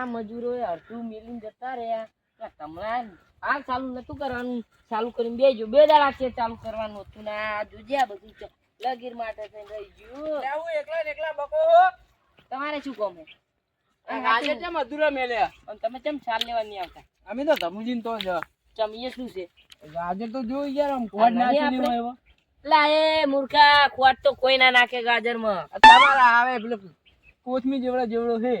આ મજૂરો અડધું મેલીને જતા રહ્યા. તમણાં આ ચાલુ નતું કરવાનું. ચાલુ કરીને બેજો. બે દાડા છે ચાલુ કરવાનું હતું ને આ જોજે આ બધું લગીર માટે થઈને રહી ગયું. આવું એકલા ને એકલા બકો. તમારે શું હે? આજે કેમ અધૂરા મેલ્યા? અને તમે કેમ ચાલ લેવા નહીં આવતા? અમે તો ધમુજીન તો જ. ચમ એ શું છે? ગાજર તો જોઈ યાર આમ કોડ નાખી આપણે- એવો. લા એ મૂર્ખા કોડ તો કોઈ ના નાખે ગાજરમાં. માં તમારા આવે પેલો કોથમી જેવડો જેવડો છે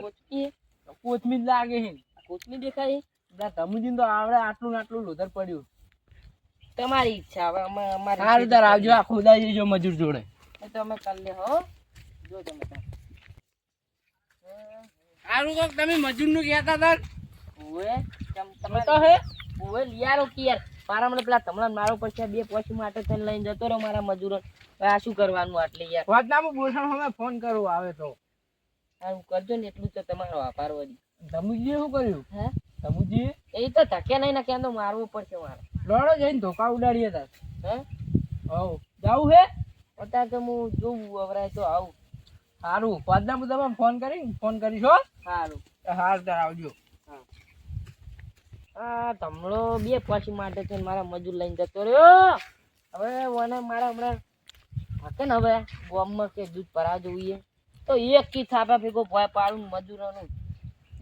કોથમી હે? કોથમી જ લાગે હે કોથમીર દેખાય હે? ના તો આવડે આટલું આટલું લોધર પડ્યું. તમારી ઈચ્છા હવે અમે- અમારી હારું તાર આવજો આ ખુદા જજો મજૂર જોડે. એ તો અમે કરી લે હો. જો તમે તાર. કોક તમે મજૂરનું કહેતા હતા ઓએ તમે તો હે? ઓએ લિયારો કે યાર મારા મને પેલા તમણાં મારો પછી બે પોછી માટે થઈને લઈને જતો રહ્યો મારા મજૂરો આ શું કરવાનું આટલે યાર? વાત ના બોલણ હવે ફોન કરવો આવે તો. સારું કરજો ને એટલું તો તમારો આભાર વળી. ધમુજીએ શું કર્યું? હે? ધમુજીએ એ તો ધકે નહીં ને ક્યાં તો મારવો પડશે મારે. લડો જઈને ધોકા ઉડાડીએ તાર. હે? હવ. જાવું હે? અત્યારે તો હું જોઉં વવરાય તો આવું. સારું. પાદના મુદ્દામાં ફોન કરી ફોન કરીશ હો. સારું. હાર તાર આવજો. આ તમણો બે પછી માટે છે મારા મજૂર લઈને જતો રહ્યો. હવે મને મારા હમણાં હકે ને હવે ગોમમાં કે દૂધ ભરા જોઈએ. તો એક કી થાપા ભેગો ભાઈ પાડું મજૂરોનું.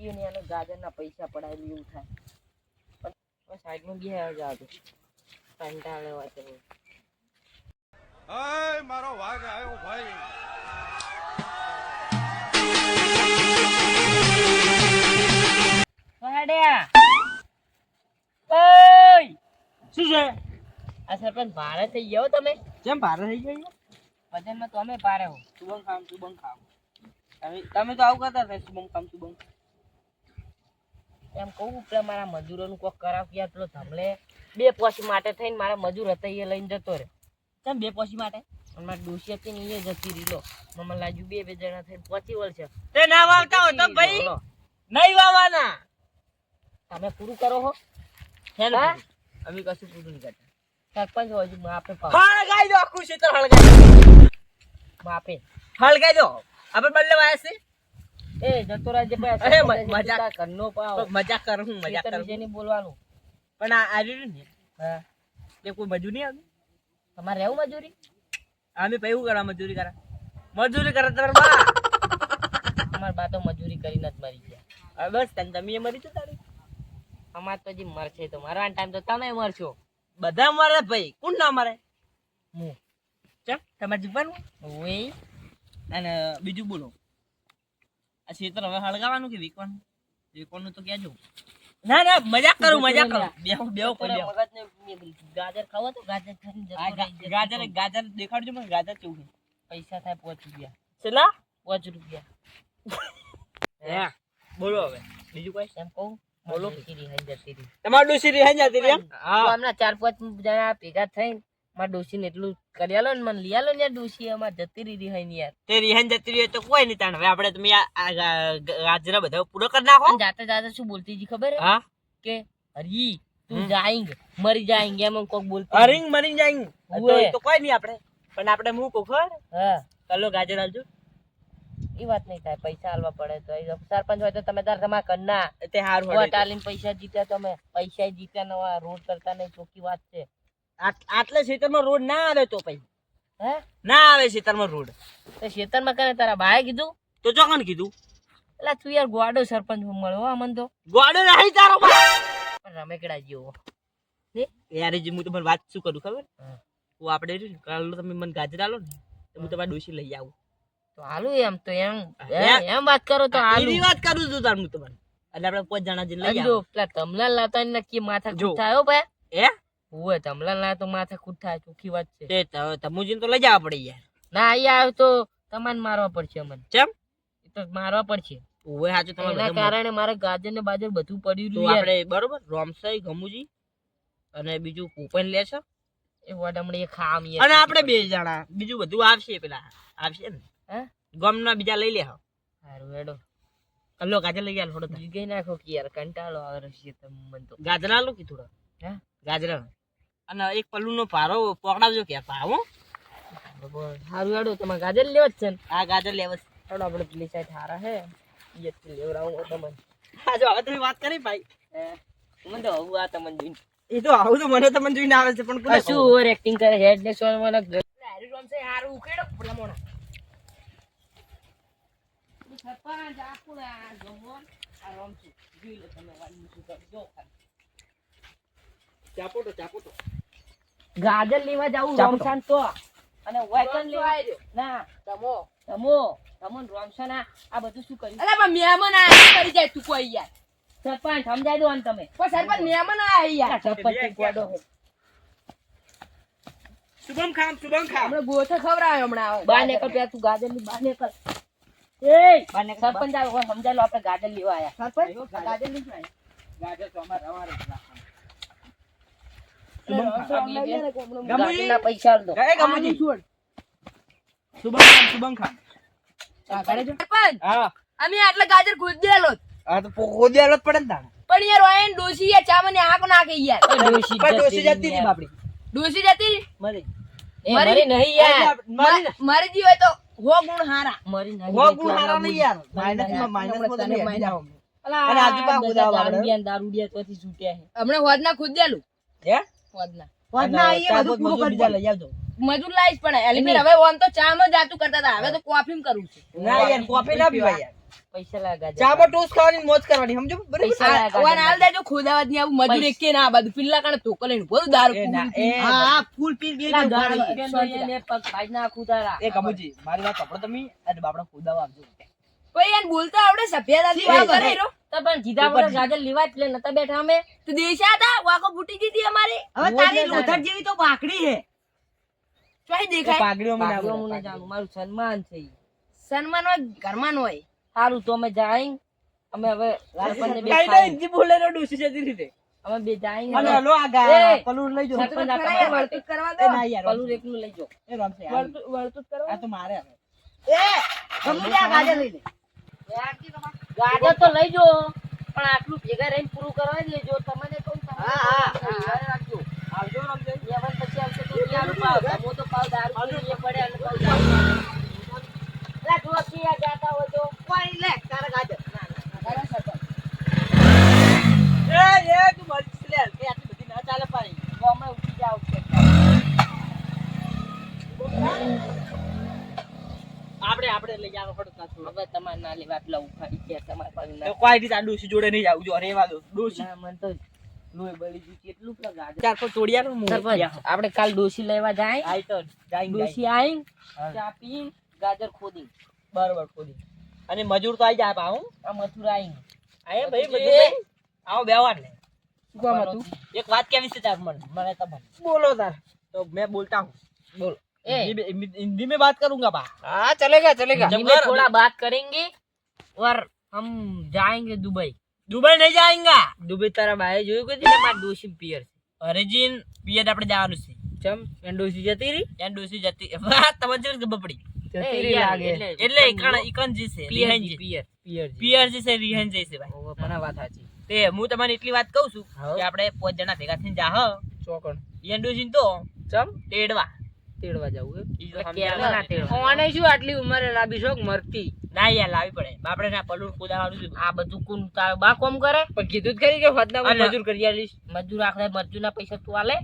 એને એને ગાજરના પૈસા પડાયેલું એવું થાય. પણ સાઈડમાં બે જાવ કંટાળે હોય તો. મારો વાઘ આવ્યો ભાઈ. શું છે? આ સરપંચ ભારે થઈ ગયો તમે. કેમ ભારે થઈ ગયો ભજનમાં તો તમે ભારે હો. સુબંગ ખામ સુબંગ ખામ તમે તો આવું કરતા હતા શુભમ કામ શુભમ. એમ કહું પેલા મારા મજૂરોનું કોક કરાવ યાર પેલો ધમલે. બે પોસી માટે થઈને મારા મજૂર હતા એ લઈને જતો રહે કેમ બે પોસી માટે? અને મારી ડોસી હતી ને એ જતી રીલો લાજુ બે બે જણા થઈને પહોંચી વળશે. તે ના વાવતા હો તો ભાઈ નહીં વાવવાના. તમે પૂરું કરો હો. હે? ને? અમે કશું પૂરું નહીં કરતા. સરપંચ હોય છે માપે હળગાઈ દો આખું ક્ષેત્ર હળગાઈ દો. માપે. હળગાઈ દો. આપણે બદલે વાયા છે? એ જતો રાજ્ય ભાઈ અરે, મજાક. કરનો પાવ મજાક કર હું મજાક કર કરું બોલવાનું. પણ આ આવી ને? હા. તે કોઈ મજૂરી નહીં તમારે રહેવું મજૂરી? અમે પૈવું શું કરવા મજૂરી કરા? મજૂરી કરે તમારે બા. અમાર બા તો મજૂરી કરીને જ મરી ગયા. હવે બસ તને તમે એ મરી તો તારી અમાર તો હજી મરશે તો. મરવાનો ટાઈમ તો તમે મરશો. બધા મરે ભાઈ. કોણ ના મરે? હું. ચમ તમારે જીવવાનું? ઓય અને બીજું બોલો. આ ક્ષેત્ર હવે હળગાવાનું કે વીકવાનું વીકવાનું તો કહેજો. ના ના મજાક કરું મજાક કરું. બેહો બેહો મગજને ગાજર ખાવો તો ગાજર ખાઈને. ગાજર ગાજર દેખાડજો મને ગાજર કેવું છે? પૈસા થાય પાંચ રૂપિયા. છેલ્લા? પાંચ રૂપિયા. હે બોલો હવે. બીજું કોઈ? એમ કહું બોલો. તમારું ડોસી રિહાઈ જતી રહી હા. હમણાં ચાર પાંચ જણા ભેગા થઈને મારા ડોશીને એટલું કરી આલો ને મને લઈ આલો ને યાર ડોશી અમાર જતી રહી હોય ને યાર. તે રિહાઈ જતી રહી તો કોઈ નહીં તાણ. હવે આપણે તમે ગાજરા બધા પૂરો કરી નાખો. જાતે જાતે શું બોલતી હતી ખબર? હા? કે હરી તું. જાઈંગ મરી જાઈંગ. એમ કોક બોલતી અરિંગ મરી જાય તો કોઈ નહીં આપણે. પણ આપણે હું કહું ખબર? હા. કલો ગાજર આવજો એ વાત નહીં થાય પૈસા હાલવા પડે તો. એ સરપંચ હોય તો તમે તાર જમા કરના તે હારું હોય. પૈસા જીત્યા તમે. પૈસા જીત્યા નવા રોડ કરતા નહીં ચોખ્ખી વાત છે. આટલે ખેતરમાં રોડ ના આવે તો પછી. હે? ના આવે ખેતરમાં રોડ. તો ખેતરમાં કરે તારા ભાઈ કીધું? તો ચોકન કીધું? એટલે તું યાર ગોડો સરપંચ મળો અમન તો. ગોડો નહીં તારો પણ રમેકડા જેવો. યાર જે હું તમને વાત શું કરું ખબર? હું. આપણે કાલ તમે મને ગાજર આલો ને તો હું તમારે ડોશી લઈ આવું. તો હાલું એમ તો એમ. એમ વાત કરો તો હાલું. વાત કરું છું તાર હું તમારે એટલે આપણે પાંચ જણા જઈને લઈ આવું. પેલા તમલા લાતા નક્કી માથા જો. થાય ભાઈ. હે? ઓય તમલા ના તો માથા કૂટ થાય ચોખ્ખી વાત છે. તે ત- તમુજીને તો લઈ જવા પડે યાર. ના અહીંયા આવ્યો તો તમારે મારવા પડશે મને એ તો મારવા પડશે. ઓવે સાચું તમારે એના કારણે મારે ગાજર ને બાજર બધું પડ્યું રહ્યું આપણે બરોબર રોમસાઈ ગમુજી અને બીજું કૂપન લેશો? એ વડમણી ખામ. અને આપણે બે જણા બીજું બધું આવશે પેલા. આવશે ને હે? ગમના બીજા લઈ લે સારું હેડો. કલ્લો ગાજર લઈ ગયા થોડો ગઈ નાખો કે યાર કંટાળો આવે છે તમને મને તો. ગાજરા લો કે થોડો? હે? ગાજરા અને એક પલ્લુ નો પારો પકડાવજો કે ભાવો. હારું હેડો તમારે ગાજર લેવા જ છે ને આ ગાજર લેવસ હેડો આપણે પેલી સાઈડ હારા હે પિયરથી લેવડાવું તમને હા જો હવે તમે વાત કરી ભાઈ હે, મને તો આવું આ તમને જોઈને એ તો આવું તો મને તમને જોઈને આવે છે પણ કોઈ શું? ઓવર એક્ટિંગ કરે હેડ ને સોલ મને ગ- રોમ છે હારું ઉકેડો, પેલા મોણા. આ જોઈ લો તમે. જો ચાપોટો, ચાપોટો. ગાજર લેવા જાવું. રમશાન તો. અને વાયકન લેવા ના. તમો. તમો. તમો રમશાન આ બધું શું કર્યું? અરે પણ મહેમાન આ કરી જાય તું કોઈ યાર. સરપંચ સમજાઈ દો ને તમે. પણ સરપંચ મહેમાન આ યાર સરપંચ કોડો શુભમ ખામ શુભમ ખામ. હમણાં ગોથે ખવડાવે હમણાં આવે. નીકળ પેલા તું ગાજરની બહાર નીકળ. એ બહાર નીકળ, સરપંચ આવે સમજાય લો આપણે ગાજર લેવા આયા. સરપંચ? ગાજર લેવા. ગાજર તો અમારે અમારે જ રાખવાનું. એટલે શુભમ રમતો ખામ. રમવા ગયા ને કોમનો. ગમુજી. ગાજરના પૈસા દો ગયે ગમુજી. આનું છોડ. શુભમ ખામ શુભમ ખામ આ કરે છે. સરપંચ હા અમે આટલા ગાજર ખોદેલો જ. તો પોકો જ પડે ને તાણે. પણ યાર ઓયન ડોસી યાર ચા મને આંખ નાખે યાર એ ડોશી જતી જતી બાપડી ડોસી જતી મરી મરી નહીં યાર મરી ને. મા- મારી જી હોય તો હો ગુણ હારા મરી નહીં હો ગુણ હારા નહીં યાર મરી નહીં. માઇનસમાં માઇનસમાં તને હેડી અને આજુ બાજુ બધા બધા આપણે. દારૂડિયા ને દારૂડિયા તોથી છૂટ્યા છે હમણાં ખુદ દેલું હે હોદના અને ચાર પાંચ મજૂર બીજા લઈ આવજો મજૂર લાવીશ પણ એલિફેર હવે ઓમ તો ચા માં જાતું કરતા હતા હવે તો કોફી કરું છું ના યાર કોફી ના પીવાય યાર પૈસા લાગે ચા માં ટોસ ખાવાની મોજ કરવાની સમજો બરાબર ઓન હાલ દેજો ખોદાવતની આવું મજૂર પૈસા. એકે ના આ પિલ્લા કાણે ધોકો લઈને દારૂ. હા ફૂલ પી ગઈ પેલા તો દારૂ ઉપાડી. પીને તો એને પગ ભાઈ નાખું તારા. એ કમુજી મારી વાત સાંભળો તમે અને બાપડા ખોદાવા પછી એને બોલતા આવડે વાત કરે એ. તો પણ જીધા પર ગાજર લેવા જ લે નતા બેઠા અમે. તું દેશા હતા વાકો ફૂટી ગઈ હતી અમારી. હવે તારી લોથડ જેવી તો પાકડી હે ચોઈ દેખાય. પાકડીઓ મને આવડે, મને જાણું, મારું સન્માન છે સન્માન હોય ઘરમાં નો હોય? સારું તો અમે જાય અમે હવે સરપંચને બે કાંઈ જી બોલે રો ડૂસી જતી રીતે. અમે બે જાય અને. હલો આ ગા એ, પલુર લઈ જો સરપંચ ખરા યાર, કરવા દો. ના યાર પલું એકલું લઈ જો એ રામ આ વર્તુત કરવા? આ તો મારે હવે. ગાજર તો લઈ જો પણ આટલું ભેગા રહીને પૂરું કરવા દેજો. તમને કહું હા, હા. રાખજો. આવજો યવન પછી આવશે તો ન્યાનું પાવ. ધમો તો પાવ દારૂ પીને પડે અને પાવ દારૂ જાતા હોય તો. કોઈ લે તારા ગાજર ના ના ના, ના, સરપંચ. એ એ તું મરી લે એ આટલી બધી ના ચાલે પાડી તો અમે ઉઠી જાવ છે આપણે આપણે લઈ જવાનું પડે કાચું હવે તમારે ના કોઈ રીતે આ જોડે નહીં જાવ. જો તો લોહી બળી ગયું કેટલું આપણે કાલ ડોસી લેવા જાય. આઈ તો જાય ડોસી આઈ ચા પી ગાજર ખોદી. બરોબર ખોદી. અને મજૂર તો આવી જાય પાઉં આ મથુરા આઈ આયે ભાઈ મજૂર આવો બેવાડ ને શું હતું? એક વાત કેવી છે તાર મને? મને તમને બોલો તાર. તો મેં બોલતા હું. બોલો. हिंदी में हिंदी में बात करूंगा बा હા ચલેગા ચલેગા हिंदी में थोड़ा बात करेंगे और हम जाएंगे दुबई दुबई नहीं जाएंगा दुबई तरफ आए જોયું કે એટલે માર ડોસી પિયર ઓરિજિન પિયર આપણે જવાનું છે ચમ એન ડોસી જતી રહી ત્યાં ડોસી જતી વાહ તમને જો ખબર પડી જતી રહી લાગે એટલે ઈકણ ઈકણ જી છે પિયર રિહાઈન જી પિયર પિયર પિયર જી છે રિહાઈન જી છે ભાઈ ઓવો પણ વાત સાચી તે હું તમને એટલી વાત કહું છું હા. કે આપણે પાંચ જણા ભેગા થઈને જાહ ચોકણ ઈયન ડોસી તો ચમ તેડવા તેડવા જવું ઓને શું આટલી ઉંમરે લાવી શોક મરતી? ના યાર લાવી પડે. બાપડે ના પલું કુદાવાનું છે. આ બધું કોણ તાર બા કોમ કરે? પણ કીધું જ ખરી કે અને- મજૂર કરી આલીશ. મજૂર આખરે મજૂર ના પૈસા તું આલે?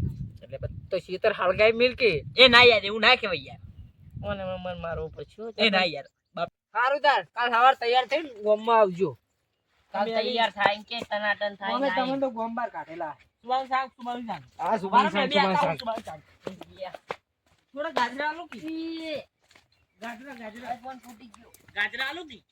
એટલે તો સીતર હળગાઈ મિલકે. એ ના યાર એવું ના કહેવાય યાર. ઓને મન મારો પછી એ ના યાર. બાપ સારું તાર. કાલ સવાર તૈયાર થઈને ગોમમાં આવજો. કાલ તૈયાર થાય કે તનાટન થાય અમે. તમને તો ગોમબાર કાઢેલા. સુબાન સાહેબ સુબાન સાંગ. હા સુભાન બે સાંગ. સુભાન સાંગ. થોડા ગાજરા આલુ કી. ગાજરા ગાજરા. આઈફોન ફૂટી ગયો. ગાજરા આલુ કી?